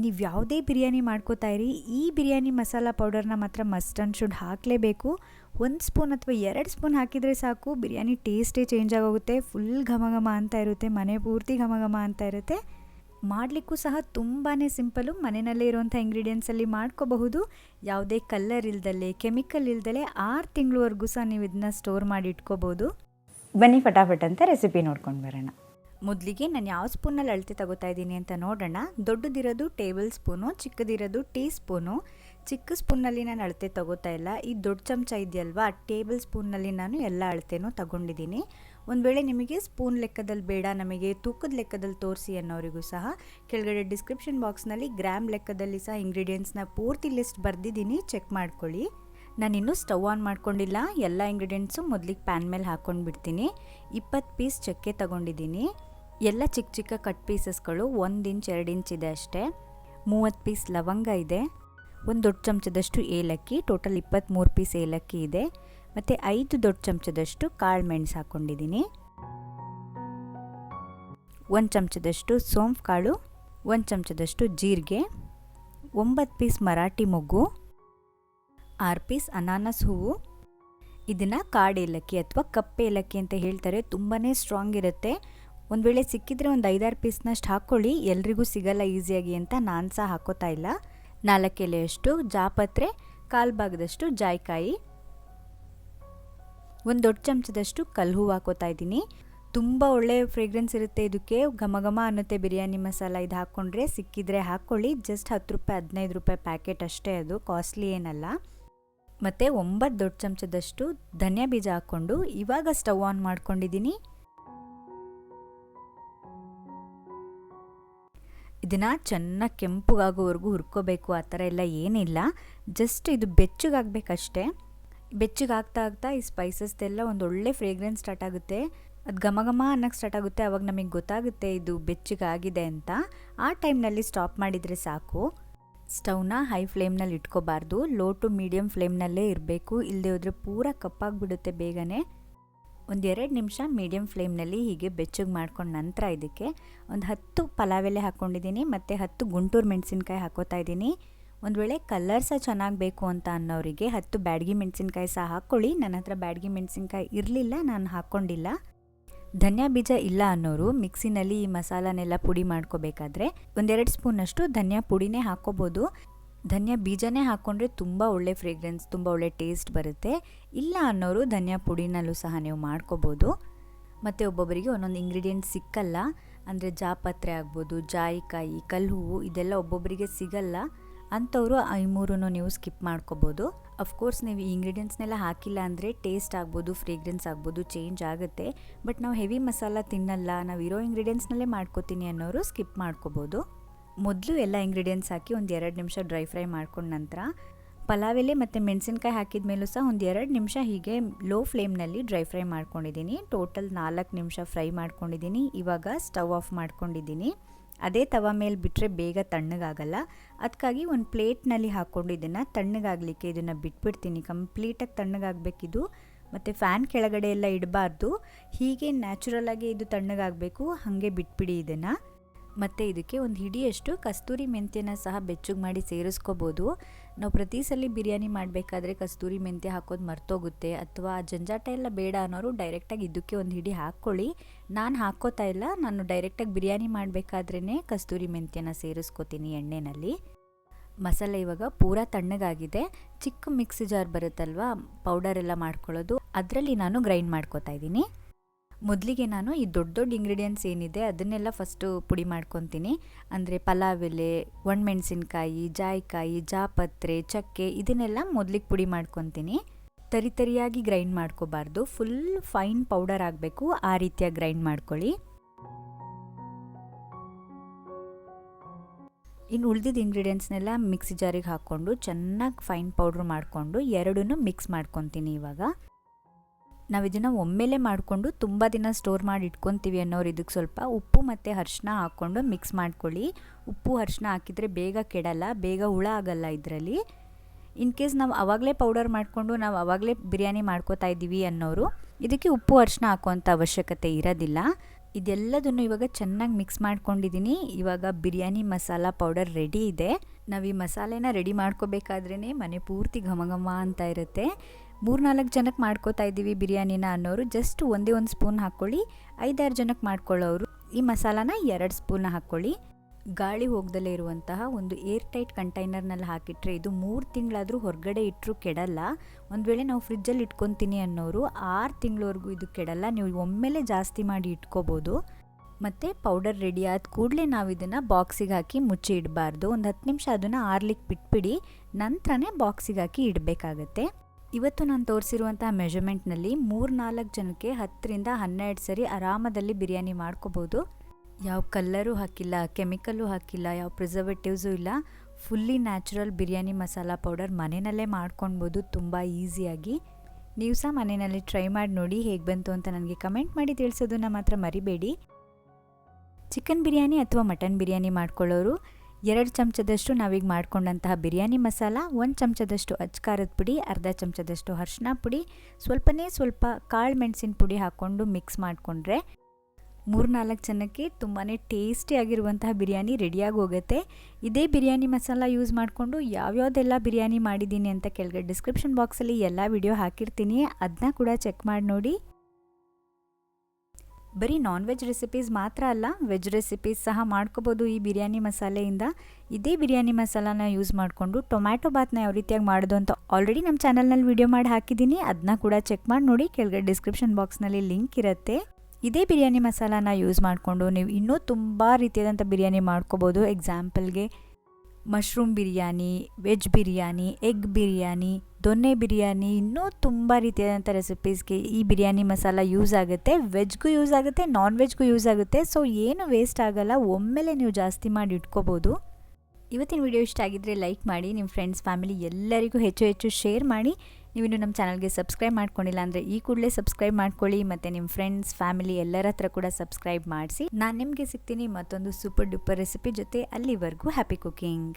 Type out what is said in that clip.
ನೀವು ಯಾವುದೇ ಬಿರಿಯಾನಿ ಮಾಡ್ಕೋತಾ ಇರಿ, ಈ ಬಿರಿಯಾನಿ ಮಸಾಲ ಪೌಡರ್ನ ಮಾತ್ರ ಮಸ್ಟ್ ಆ್ಯಂಡ್ ಶುಡ್ ಹಾಕಲೇಬೇಕು. ಒಂದು ಸ್ಪೂನ್ ಅಥವಾ ಎರಡು ಸ್ಪೂನ್ ಹಾಕಿದರೆ ಸಾಕು, ಬಿರಿಯಾನಿ ಟೇಸ್ಟೇ ಚೇಂಜ್ ಆಗೋಗುತ್ತೆ, ಫುಲ್ ಘಮ ಘಮ ಅಂತ ಇರುತ್ತೆ, ಮನೆ ಪೂರ್ತಿ ಘಮ ಘಮ ಅಂತ ಇರುತ್ತೆ. ಮಾಡಲಿಕ್ಕೂ ಸಹ ತುಂಬಾ ಸಿಂಪಲು ಮನೆಯಲ್ಲೇ ಇರುವಂಥ ಇಂಗ್ರೀಡಿಯೆಂಟ್ಸಲ್ಲಿ ಮಾಡ್ಕೋಬಹುದು. ಯಾವುದೇ ಕಲ್ಲರ್ ಇಲ್ದಲೆ, ಕೆಮಿಕಲ್ ಇಲ್ದಲೆ ಆರು ತಿಂಗಳವರೆಗೂ ಸಹ ನೀವು ಇದನ್ನ ಸ್ಟೋರ್ ಮಾಡಿ ಇಟ್ಕೋಬೋದು ಬನ್ನಿ ಫಟಾಫಟ್ ಅಂತ ರೆಸಿಪಿ ನೋಡ್ಕೊಂಡು ಬರೋಣ. ಮೊದಲಿಗೆ ನಾನು ಯಾವ ಸ್ಪೂನಲ್ಲಿ ಅಳತೆ ತಗೋತಾ ಇದ್ದೀನಿ ಅಂತ ನೋಡೋಣ. ದೊಡ್ಡದಿರೋದು ಟೇಬಲ್ ಸ್ಪೂನು, ಚಿಕ್ಕದಿರೋದು ಟೀ ಸ್ಪೂನು. ಚಿಕ್ಕ ಸ್ಪೂನಲ್ಲಿ ನಾನು ಅಳತೆ ತಗೋತಾ ಇಲ್ಲ. ಈ ದೊಡ್ಡ ಚಮಚ ಇದೆಯಲ್ವಾ ಟೇಬಲ್ ಸ್ಪೂನ್ನಲ್ಲಿ ನಾನು ಎಲ್ಲ ಅಳತೆನೂ ತಗೊಂಡಿದ್ದೀನಿ. ಒಂದು ವೇಳೆ ನಿಮಗೆ ಸ್ಪೂನ್ ಲೆಕ್ಕದಲ್ಲಿ ಬೇಡ, ನಮಗೆ ತೂಕದ ಲೆಕ್ಕದಲ್ಲಿ ತೋರಿಸಿ ಅನ್ನೋರಿಗೂ ಸಹ, ಕೆಳಗಡೆ ಡಿಸ್ಕ್ರಿಪ್ಷನ್ ಬಾಕ್ಸ್ನಲ್ಲಿ ಗ್ರಾಮ್ ಲೆಕ್ಕದಲ್ಲಿ ಸಹ ಇಂಗ್ರೀಡಿಯೆಂಟ್ಸ್ನ ಪೂರ್ತಿ ಲಿಸ್ಟ್ ಬರೆದಿದ್ದೀನಿ, ಚೆಕ್ ಮಾಡ್ಕೊಳ್ಳಿ. ನಾನಿನ್ನೂ ಸ್ಟವ್ ಆನ್ ಮಾಡ್ಕೊಂಡಿಲ್ಲ, ಎಲ್ಲ ಇಂಗ್ರೀಡಿಯೆಂಟ್ಸು ಮೊದಲಿಗೆ ಪ್ಯಾನ್ ಮೇಲೆ ಹಾಕ್ಕೊಂಡು ಬಿಡ್ತೀನಿ ಇಪ್ಪತ್ತು ಪೀಸ್ ಚಕ್ಕೆ ತಗೊಂಡಿದ್ದೀನಿ. ಎಲ್ಲ ಚಿಕ್ಕ ಚಿಕ್ಕ ಕಟ್ ಪೀಸಸ್ಗಳು ಒಂದು ಇಂಚ್, ಎರಡು ಇಂಚ್ ಇದೆ ಅಷ್ಟೇ. ಮೂವತ್ತು ಪೀಸ್ ಲವಂಗ ಇದೆ. ಒಂದು ದೊಡ್ಡ ಚಮಚದಷ್ಟು ಏಲಕ್ಕಿ, ಟೋಟಲ್ ಇಪ್ಪತ್ತ್ಮೂರು ಪೀಸ್ ಏಲಕ್ಕಿ ಇದೆ. ಮತ್ತು ಐದು ದೊಡ್ಡ ಚಮಚದಷ್ಟು ಕಾಳು ಮೆಣಸು ಹಾಕ್ಕೊಂಡಿದ್ದೀನಿ ಒಂದು ಚಮಚದಷ್ಟು ಸೋಂಫು ಕಾಳು, ಒಂದು ಚಮಚದಷ್ಟು ಜೀರಿಗೆ, ಒಂಬತ್ತು ಪೀಸ್ ಮರಾಠಿ ಮೊಗ್ಗು, ಆರು ಪೀಸ್ ಅನಾನಸ್ ಹೂವು. ಇದನ್ನು ಕಾಡು ಏಲಕ್ಕಿ ಅಥವಾ ಕಪ್ಪೆ ಏಲಕ್ಕಿ ಅಂತ ಹೇಳ್ತಾರೆ. ತುಂಬಾ ಸ್ಟ್ರಾಂಗ್ ಇರುತ್ತೆ. ಒಂದು ವೇಳೆ ಸಿಕ್ಕಿದ್ರೆ ಒಂದು ಐದಾರು ಪೀಸ್ನಷ್ಟು ಹಾಕ್ಕೊಳ್ಳಿ ಎಲ್ರಿಗೂ ಸಿಗಲ್ಲ ಈಸಿಯಾಗಿ ಅಂತ ನಾನು ಸಹ ಹಾಕೋತಾ ಇಲ್ಲ. ನಾಲ್ಕು ಎಲೆಯಷ್ಟು ಜಾಪತ್ರೆ, ಕಾಲು ಭಾಗದಷ್ಟು ಜಾಯ್ಕಾಯಿ. ಒಂದು ದೊಡ್ಡ ಚಮಚದಷ್ಟು ಕಲ್ಲು ಹೂವು ಹಾಕೋತಾ ಇದ್ದೀನಿ. ತುಂಬ ಒಳ್ಳೆ ಫ್ರೇಗ್ರೆನ್ಸ್ ಇರುತ್ತೆ ಇದಕ್ಕೆ. ಘಮ ಘಮ ಅನ್ನುತ್ತೆ ಬಿರಿಯಾನಿ ಮಸಾಲ ಇದು ಹಾಕ್ಕೊಂಡ್ರೆ ಸಿಕ್ಕಿದ್ರೆ ಹಾಕ್ಕೊಳ್ಳಿ ಜಸ್ಟ್ ಹತ್ತು ರೂಪಾಯಿ, ಹದಿನೈದು ರೂಪಾಯಿ ಪ್ಯಾಕೆಟ್ ಅಷ್ಟೇ ಅದು. ಕಾಸ್ಟ್ಲಿ ಏನಲ್ಲ. ಮತ್ತು ಒಂಬತ್ತು ದೊಡ್ಡ ಚಮಚದಷ್ಟು ಧನಿಯಾ ಬೀಜ ಹಾಕ್ಕೊಂಡು ಇವಾಗ ಸ್ಟವ್ ಆನ್ ಮಾಡ್ಕೊಂಡಿದ್ದೀನಿ. ಇದನ್ನು ಚೆನ್ನಾಗಿ ಕೆಂಪುಗಾಗೋವರೆಗೂ ಹುರ್ಕೋಬೇಕು, ಆ ಥರ ಎಲ್ಲ ಏನಿಲ್ಲ. ಜಸ್ಟ್ ಇದು ಬೆಚ್ಚಗಾಗಬೇಕಷ್ಟೇ. ಬೆಚ್ಚಗಾಗ್ತಾ ಆಗ್ತಾ ಈ ಸ್ಪೈಸಸ್ದೆಲ್ಲ ಒಂದು ಒಳ್ಳೆ ಫ್ರೇಗ್ರೆನ್ಸ್ ಸ್ಟಾರ್ಟ್ ಆಗುತ್ತೆ. ಅದು ಘಮ ಘಮ ಅನ್ನೋಕ್ಕೆ ಸ್ಟಾರ್ಟ್ ಆಗುತ್ತೆ, ಅವಾಗ ನಮಗೆ ಗೊತ್ತಾಗುತ್ತೆ ಇದು ಬೆಚ್ಚಗಾಗಿದೆ ಅಂತ. ಆ ಟೈಮ್ನಲ್ಲಿ ಸ್ಟಾಪ್ ಮಾಡಿದರೆ ಸಾಕು. ಸ್ಟವ್ನ ಹೈ ಫ್ಲೇಮ್ನಲ್ಲಿ ಇಟ್ಕೋಬಾರ್ದು. ಲೋ ಟು ಮೀಡಿಯಮ್ ಫ್ಲೇಮ್ನಲ್ಲೇ ಇರಬೇಕು. ಇಲ್ಲದೆ ಹೋದರೆ ಪೂರ ಕಪ್ಪಾಗಿಬಿಡುತ್ತೆ ಬೇಗನೆ. ಒಂದು ಎರಡು ನಿಮಿಷ ಮೀಡಿಯಮ್ ಫ್ಲೇಮ್ನಲ್ಲಿ ಹೀಗೆ ಬೆಚ್ಚಗೆ ಮಾಡ್ಕೊಂಡು ನಂತರ ಇದಕ್ಕೆ ಒಂದು ಹತ್ತು ಪಲಾವ್ ಎಲೆ ಹಾಕ್ಕೊಂಡಿದ್ದೀನಿ ಮತ್ತು ಹತ್ತು ಗುಂಟೂರು ಮೆಣಸಿನ್ಕಾಯಿ ಹಾಕೋತಾ ಇದ್ದೀನಿ ಒಂದು ವೇಳೆ ಕಲರ್ ಸಹ ಚೆನ್ನಾಗಿ ಬೇಕು ಅಂತ ಅನ್ನೋರಿಗೆ ಹತ್ತು ಬ್ಯಾಡಗಿ ಮೆಣಸಿನ್ಕಾಯಿ ಸಹ ಹಾಕ್ಕೊಳ್ಳಿ ನನ್ನ ಹತ್ರ ಬ್ಯಾಡಗಿ ಮೆಣಸಿನ್ಕಾಯಿ ಇರಲಿಲ್ಲ, ನಾನು ಹಾಕ್ಕೊಂಡಿಲ್ಲ ಧನಿಯಾ ಬೀಜ ಇಲ್ಲ ಅನ್ನೋರು ಮಿಕ್ಸಿನಲ್ಲಿ ಈ ಮಸಾಲನೆಲ್ಲ ಪುಡಿ ಮಾಡ್ಕೋಬೇಕಾದ್ರೆ ಒಂದೆರಡು ಸ್ಪೂನಷ್ಟು ಧನಿಯಾ ಪುಡಿನೇ ಹಾಕ್ಕೋಬೋದು ಧನಿಯಾ ಬೀಜನೇ ಹಾಕ್ಕೊಂಡ್ರೆ ತುಂಬ ಒಳ್ಳೆ ಫ್ರೇಗ್ರೆನ್ಸ್ ತುಂಬ ಒಳ್ಳೆ ಟೇಸ್ಟ್ ಬರುತ್ತೆ. ಇಲ್ಲ ಅನ್ನೋರು ಧನಿಯಾ ಪುಡಿನಲ್ಲೂ ಸಹ ನೀವು ಮಾಡ್ಕೋಬೋದು. ಮತ್ತು ಒಬ್ಬೊಬ್ಬರಿಗೆ ಒಂದೊಂದು ಇಂಗ್ರೀಡಿಯೆಂಟ್ ಸಿಕ್ಕಲ್ಲ, ಅಂದರೆ ಜಾಪತ್ರೆ ಆಗ್ಬೋದು, ಜಾಯಿಕಾಯಿ ಕಲ್ಲು ಹೂವು ಇದೆಲ್ಲ ಒಬ್ಬೊಬ್ಬರಿಗೆ ಸಿಗಲ್ಲ. ಅಂಥವರು ಈ ಮೂರನ್ನು ನೀವು ಸ್ಕಿಪ್ ಮಾಡ್ಕೋಬೋದು. ಅಫ್ಕೋರ್ಸ್ ನೀವು ಈ ಇಂಗ್ರೀಡಿಯೆಂಟ್ಸ್ನೆಲ್ಲ ಹಾಕಿಲ್ಲ ಅಂದರೆ ಟೇಸ್ಟ್ ಆಗ್ಬೋದು ಫ್ರೇಗ್ರೆನ್ಸ್ ಆಗ್ಬೋದು ಚೇಂಜ್ ಆಗುತ್ತೆ. ಬಟ್ ನಾವು ಹೆವಿ ಮಸಾಲ ತಿನ್ನಲ್ಲ ನಾವು ಇರೋ ಇಂಗ್ರೀಡಿಯೆಂಟ್ಸ್ನಲ್ಲೇ ಮಾಡ್ಕೋತೀನಿ ಅನ್ನೋರು ಸ್ಕಿಪ್ ಮಾಡ್ಕೋಬೋದು. ಮೊದಲು ಎಲ್ಲ ಇಂಗ್ರೀಡಿಯೆಂಟ್ಸ್ ಹಾಕಿ ಒಂದು ಎರಡು ನಿಮಿಷ ಡ್ರೈ ಫ್ರೈ ಮಾಡ್ಕೊಂಡ ನಂತರ ಪಲಾವೆಲೆ ಮತ್ತು ಮೆಣಸಿನ್ಕಾಯಿ ಹಾಕಿದ ಮೇಲೂ ಸಹ ಒಂದು ಎರಡು ನಿಮಿಷ ಹೀಗೆ ಲೋ ಫ್ಲೇಮ್ನಲ್ಲಿ ಡ್ರೈ ಫ್ರೈ ಮಾಡ್ಕೊಂಡಿದ್ದೀನಿ ಟೋಟಲ್ ನಾಲ್ಕು ನಿಮಿಷ ಫ್ರೈ ಮಾಡ್ಕೊಂಡಿದ್ದೀನಿ ಇವಾಗ ಸ್ಟವ್ ಆಫ್ ಮಾಡ್ಕೊಂಡಿದ್ದೀನಿ ಅದೇ ತವ ಮೇಲೆ ಬಿಟ್ಟರೆ ಬೇಗ ತಣ್ಣಗಾಗಲ್ಲ. ಅದಕ್ಕಾಗಿ ಒಂದು ಪ್ಲೇಟ್ನಲ್ಲಿ ಹಾಕ್ಕೊಂಡು ಇದನ್ನು ತಣ್ಣಗಾಗಲಿಕ್ಕೆ ಇದನ್ನು ಬಿಟ್ಬಿಡ್ತೀನಿ. ಕಂಪ್ಲೀಟಾಗಿ ತಣ್ಣಗಾಗಬೇಕಿದು. ಮತ್ತು ಫ್ಯಾನ್ ಕೆಳಗಡೆ ಎಲ್ಲ ಇಡಬಾರ್ದು. ಹೀಗೆ ನ್ಯಾಚುರಲಾಗಿ ಇದು ತಣ್ಣಗಾಗಬೇಕು. ಹಾಗೆ ಬಿಟ್ಬಿಡಿ ಇದನ್ನು. ಮತ್ತು ಇದಕ್ಕೆ ಒಂದು ಹಿಡಿಯಷ್ಟು ಕಸ್ತೂರಿ ಮೆಂತ್ಯನ ಸಹ ಬೆಚ್ಚಗೆ ಮಾಡಿ ಸೇರಿಸ್ಕೋಬೋದು. ನಾವು ಪ್ರತಿ ಸಲ ಬಿರಿಯಾನಿ ಮಾಡಬೇಕಾದ್ರೆ ಕಸ್ತೂರಿ ಮೆಂತ್ಯ ಹಾಕೋದು ಮರ್ತೋಗುತ್ತೆ. ಅಥವಾ ಜಂಜಾಟ ಎಲ್ಲ ಬೇಡ ಅನ್ನೋರು ಡೈರೆಕ್ಟಾಗಿ ಇದಕ್ಕೆ ಒಂದು ಹಿಡಿ ಹಾಕ್ಕೊಳ್ಳಿ. ನಾನು ಹಾಕ್ಕೋತಾ ಇಲ್ಲ, ನಾನು ಡೈರೆಕ್ಟಾಗಿ ಬಿರಿಯಾನಿ ಮಾಡಬೇಕಾದ್ರೇ ಕಸ್ತೂರಿ ಮೆಂತ್ಯನ ಸೇರಿಸ್ಕೋತೀನಿ ಎಣ್ಣೆನಲ್ಲಿ. ಮಸಾಲೆ ಇವಾಗ ಪೂರ ತಣ್ಣಗಾಗಿದೆ. ಚಿಕ್ಕ ಮಿಕ್ಸಿ ಜಾರ್ ಬರುತ್ತಲ್ವಾ ಪೌಡರ್ ಎಲ್ಲ ಮಾಡ್ಕೊಳ್ಳೋದು. ಅದರಲ್ಲಿ ನಾನು ಗ್ರೈಂಡ್ ಮಾಡ್ಕೋತಾ ಇದ್ದೀನಿ. ಮೊದಲಿಗೆ ನಾನು ಈ ದೊಡ್ಡ ದೊಡ್ಡ ಇಂಗ್ರೀಡಿಯೆಂಟ್ಸ್ ಏನಿದೆ ಅದನ್ನೆಲ್ಲ ಫಸ್ಟು ಪುಡಿ ಮಾಡ್ಕೊತೀನಿ. ಅಂದರೆ ಪಲಾವ್ ಎಲೆ, ಒಣಮೆಣಸಿನ್ಕಾಯಿ, ಜಾಯಿಕಾಯಿ, ಜಾಪತ್ರೆ, ಚಕ್ಕೆ ಇದನ್ನೆಲ್ಲ ಮೊದಲಿಗೆ ಪುಡಿ ಮಾಡ್ಕೊತೀನಿ. ತರಿ ತರಿಯಾಗಿ ಗ್ರೈಂಡ್ ಮಾಡ್ಕೋಬಾರ್ದು. ಫುಲ್ ಫೈನ್ ಪೌಡರ್ ಆಗಬೇಕು. ಆ ರೀತಿಯಾಗಿ ಗ್ರೈಂಡ್ ಮಾಡ್ಕೊಳ್ಳಿ. ಇನ್ನು ಉಳಿದಿದ್ದ ಇಂಗ್ರೀಡಿಯೆಂಟ್ಸ್ನೆಲ್ಲ ಮಿಕ್ಸಿ ಜಾರಿಗೆ ಹಾಕ್ಕೊಂಡು ಚೆನ್ನಾಗಿ ಫೈನ್ ಪೌಡ್ರ್ ಮಾಡಿಕೊಂಡು ಎರಡನ್ನೂ ಮಿಕ್ಸ್ ಮಾಡ್ಕೊತೀನಿ ಇವಾಗ. ನಾವು ಇದನ್ನು ಒಮ್ಮೆಲೆ ಮಾಡಿಕೊಂಡು ತುಂಬ ದಿನ ಸ್ಟೋರ್ ಮಾಡಿ ಇಟ್ಕೊತೀವಿ ಅನ್ನೋರು ಇದಕ್ಕೆ ಸ್ವಲ್ಪ ಉಪ್ಪು ಮತ್ತು ಅರ್ಶಿನ ಹಾಕ್ಕೊಂಡು ಮಿಕ್ಸ್ ಮಾಡ್ಕೊಳ್ಳಿ. ಉಪ್ಪು, ಅರ್ಶಿನ ಹಾಕಿದರೆ ಬೇಗ ಕೆಡಲ್ಲ, ಬೇಗ ಹುಳ ಆಗಲ್ಲ ಇದರಲ್ಲಿ. ಇನ್ ಕೇಸ್ ನಾವು ಆವಾಗಲೇ ಪೌಡರ್ ಮಾಡಿಕೊಂಡು ನಾವು ಆವಾಗಲೇ ಬಿರಿಯಾನಿ ಮಾಡ್ಕೋತಾ ಇದ್ದೀವಿ ಅನ್ನೋರು, ಇದಕ್ಕೆ ಉಪ್ಪು, ಅರ್ಶಿನ ಹಾಕುವಂಥ ಅವಶ್ಯಕತೆ ಇರೋದಿಲ್ಲ. ಇದೆಲ್ಲದನ್ನು ಇವಾಗ ಚೆನ್ನಾಗಿ ಮಿಕ್ಸ್ ಮಾಡ್ಕೊಂಡಿದ್ದೀನಿ ಇವಾಗ ಬಿರಿಯಾನಿ ಮಸಾಲ ಪೌಡರ್ ರೆಡಿ ಇದೆ. ನಾವು ಈ ಮಸಾಲೆನ ರೆಡಿ ಮಾಡ್ಕೋಬೇಕಾದ್ರೇ ಮನೆ ಪೂರ್ತಿ ಘಮ ಘಮ ಅಂತ ಇರುತ್ತೆ. ಮೂರ್ನಾಲ್ಕು ಜನಕ್ಕೆ ಮಾಡ್ಕೋತಾ ಇದ್ದೀವಿ ಬಿರಿಯಾನಿನ ಅನ್ನೋರು. ಜಸ್ಟ್ ಒಂದೇ ಒಂದು ಸ್ಪೂನ್ ಹಾಕ್ಕೊಳ್ಳಿ. ಐದಾರು ಜನಕ್ಕೆ ಮಾಡ್ಕೊಳ್ಳೋರು. ಈ ಮಸಾಲಾನ ಎರಡು ಸ್ಪೂನ್ ಹಾಕ್ಕೊಳ್ಳಿ. ಗಾಳಿ ಹೋಗ್ದಲೇ ಇರುವಂತಹ ಒಂದು ಏರ್ ಟೈಟ್ ಕಂಟೈನರ್ನಲ್ಲಿ ಹಾಕಿಟ್ರೆ ಇದು ಮೂರು ತಿಂಗಳಾದರೂ ಹೊರಗಡೆ ಇಟ್ಟರೂ ಕೆಡಲ್ಲ. ಒಂದು ವೇಳೆ ನಾವು ಫ್ರಿಜ್ಜಲ್ಲಿ ಇಟ್ಕೊತೀನಿ ಅನ್ನೋರು ಆರು ತಿಂಗಳವರೆಗೂ ಇದು ಕೆಡಲ್ಲ. ನೀವು ಒಮ್ಮೆಲೆ ಜಾಸ್ತಿ ಮಾಡಿ ಇಟ್ಕೋಬೋದು. ಮತ್ತು ಪೌಡರ್ ರೆಡಿ ಆದ ಕೂಡಲೇ ನಾವು ಇದನ್ನು ಬಾಕ್ಸಿಗೆ ಹಾಕಿ ಮುಚ್ಚಿ ಇಡಬಾರ್ದು. ಒಂದು ಹತ್ತು ನಿಮಿಷ ಅದನ್ನು ಆರ್ಲಿಕ್ಕೆ ಬಿಟ್ಬಿಡಿ. ನಂತರನೇ ಬಾಕ್ಸಿಗೆ ಹಾಕಿ ಇಡಬೇಕಾಗತ್ತೆ. ಇವತ್ತು ನಾನು ತೋರಿಸಿರುವಂತಹ ಮೆಷರ್ಮೆಂಟ್ನಲ್ಲಿ ಮೂರು ನಾಲ್ಕು ಜನಕ್ಕೆ ಹತ್ತರಿಂದ ಹನ್ನೆರಡು ಸರಿ ಆರಾಮದಲ್ಲಿ ಬಿರಿಯಾನಿ ಮಾಡ್ಕೋಬೋದು. ಯಾವ ಕಲ್ಲರು ಹಾಕಿಲ್ಲ, ಕೆಮಿಕಲ್ಲು ಹಾಕಿಲ್ಲ, ಯಾವ ಪ್ರಿಸರ್ವೇಟಿವ್ಸು ಇಲ್ಲ. Fully natural biryani masala powder ಮನೆಯಲ್ಲೇ ಮಾಡ್ಕೊಳ್ಬೋದು ತುಂಬ ಈಸಿಯಾಗಿ. ನೀವು ಸಹ ಮನೆಯಲ್ಲಿ ಟ್ರೈ ಮಾಡಿ ನೋಡಿ ಹೇಗೆ ಬಂತು ಅಂತ ನನಗೆ ಕಮೆಂಟ್ ಮಾಡಿ ತಿಳಿಸೋದನ್ನ ಮಾತ್ರ ಮರಿಬೇಡಿ. ಚಿಕನ್ ಬಿರಿಯಾನಿ ಅಥವಾ ಮಟನ್ ಬಿರಿಯಾನಿ ಮಾಡ್ಕೊಳ್ಳೋರು ಎರಡು ಚಮಚದಷ್ಟು ನಾವೀಗ ಮಾಡ್ಕೊಂಡಂತಹ ಬಿರಿಯಾನಿ ಮಸಾಲ, ಒಂದು ಚಮಚದಷ್ಟು ಅಚ್ಕಾರದ ಪುಡಿ, ಅರ್ಧ ಚಮಚದಷ್ಟು ಅರ್ಶಿನ ಪುಡಿ, ಸ್ವಲ್ಪನೇ ಸ್ವಲ್ಪ ಕಾಳು ಮೆಣಸಿನ ಪುಡಿ ಹಾಕ್ಕೊಂಡು ಮಿಕ್ಸ್ ಮಾಡಿಕೊಂಡ್ರೆ ಮೂರ್ನಾಲ್ಕು ಜನಕ್ಕೆ ತುಂಬಾ ಟೇಸ್ಟಿಯಾಗಿರುವಂತಹ ಬಿರಿಯಾನಿ ರೆಡಿಯಾಗಿ ಹೋಗುತ್ತೆ. ಇದೇ ಬಿರಿಯಾನಿ ಮಸಾಲ ಯೂಸ್ ಮಾಡಿಕೊಂಡು ಯಾವ್ಯಾವುದೆಲ್ಲ ಬಿರಿಯಾನಿ ಮಾಡಿದ್ದೀನಿ ಅಂತ ಕೆಳಗಡೆ ಡಿಸ್ಕ್ರಿಪ್ಷನ್ ಬಾಕ್ಸಲ್ಲಿ ಎಲ್ಲ ವಿಡಿಯೋ ಹಾಕಿರ್ತೀನಿ. ಅದನ್ನ ಕೂಡ ಚೆಕ್ ಮಾಡಿ ನೋಡಿ. ಬರೀ ನಾನ್ ವೆಜ್ ರೆಸಿಪೀಸ್ ಮಾತ್ರ ಅಲ್ಲ ವೆಜ್ ರೆಸಿಪೀಸ್ ಸಹ ಮಾಡ್ಕೋಬೋದು ಈ ಬಿರಿಯಾನಿ ಮಸಾಲೆಯಿಂದ. ಇದೇ ಬಿರಿಯಾನಿ ಮಸಾಲಾನ ಯೂಸ್ ಮಾಡಿಕೊಂಡು ಟೊಮ್ಯಾಟೊ ಬಾತ್ನ ಯಾವ ರೀತಿಯಾಗಿ ಮಾಡೋದು ಅಂತ ಆಲ್ರೆಡಿ ನಮ್ಮ ಚಾನಲ್ನಲ್ಲಿ ವಿಡಿಯೋ ಮಾಡಿ ಹಾಕಿದ್ದೀನಿ. ಅದನ್ನ ಕೂಡ ಚೆಕ್ ಮಾಡಿ ನೋಡಿ, ಕೆಳಗಡೆ ಡಿಸ್ಕ್ರಿಪ್ಷನ್ ಬಾಕ್ಸ್ನಲ್ಲಿ ಲಿಂಕ್ ಇರುತ್ತೆ. ಇದೇ ಬಿರಿಯಾನಿ ಮಸಾಲಾನ ಯೂಸ್ ಮಾಡಿಕೊಂಡು ನೀವು ಇನ್ನೂ ತುಂಬ ರೀತಿಯಾದಂಥ ಬಿರಿಯಾನಿ ಮಾಡ್ಕೋಬೋದು. ಎಕ್ಸಾಂಪಲ್ಗೆ mushroom biryani veg biryani egg biryani ದೊನ್ನೆ ಬಿರಿಯಾನಿ ಇನ್ನೂ ತುಂಬ ರೀತಿಯಾದಂಥ ರೆಸಿಪೀಸ್ಗೆ ಈ ಬಿರಿಯಾನಿ ಮಸಾಲ ಯೂಸ್ ಆಗುತ್ತೆ. ವೆಜ್ಗೂ ಯೂಸ್ ಆಗುತ್ತೆ ನಾನ್ ವೆಜ್ಗೂ ಯೂಸ್ ಆಗುತ್ತೆ. ಸೊ ಏನು ವೇಸ್ಟ್ ಆಗಲ್ಲ, ಒಮ್ಮೆಲೆ ನೀವು ಜಾಸ್ತಿ ಮಾಡಿ ಇಟ್ಕೋಬೋದು. ಇವತ್ತಿನ ವಿಡಿಯೋ ಇಷ್ಟ ಆಗಿದ್ದರೆ ಲೈಕ್ ಮಾಡಿ ನಿಮ್ಮ ಫ್ರೆಂಡ್ಸ್ ಫ್ಯಾಮಿಲಿ ಎಲ್ಲರಿಗೂ ಹೆಚ್ಚು ಹೆಚ್ಚು ಶೇರ್ ಮಾಡಿ. ನೀವಿನ್ನು ನಮ್ಮ ಚಾನಲ್ಗೆ ಸಬ್ಸ್ಕ್ರೈಬ್ ಮಾಡ್ಕೊಂಡಿಲ್ಲ ಅಂದರೆ ಈ ಕೂಡಲೇ ಸಬ್ಸ್ಕ್ರೈಬ್ ಮಾಡ್ಕೊಳ್ಳಿ. ಮತ್ತು ನಿಮ್ಮ ಫ್ರೆಂಡ್ಸ್ ಫ್ಯಾಮಿಲಿ ಎಲ್ಲರ ಹತ್ರ ಕೂಡ ಸಬ್ಸ್ಕ್ರೈಬ್ ಮಾಡಿಸಿ. ನಾನು ನಿಮಗೆ ಸಿಗ್ತೀನಿ ಮತ್ತೊಂದು ಸೂಪರ್ ಡೂಪರ್ ರೆಸಿಪಿ ಜೊತೆ ಅಲ್ಲಿವರೆಗೂ ಹ್ಯಾಪಿ ಕುಕಿಂಗ್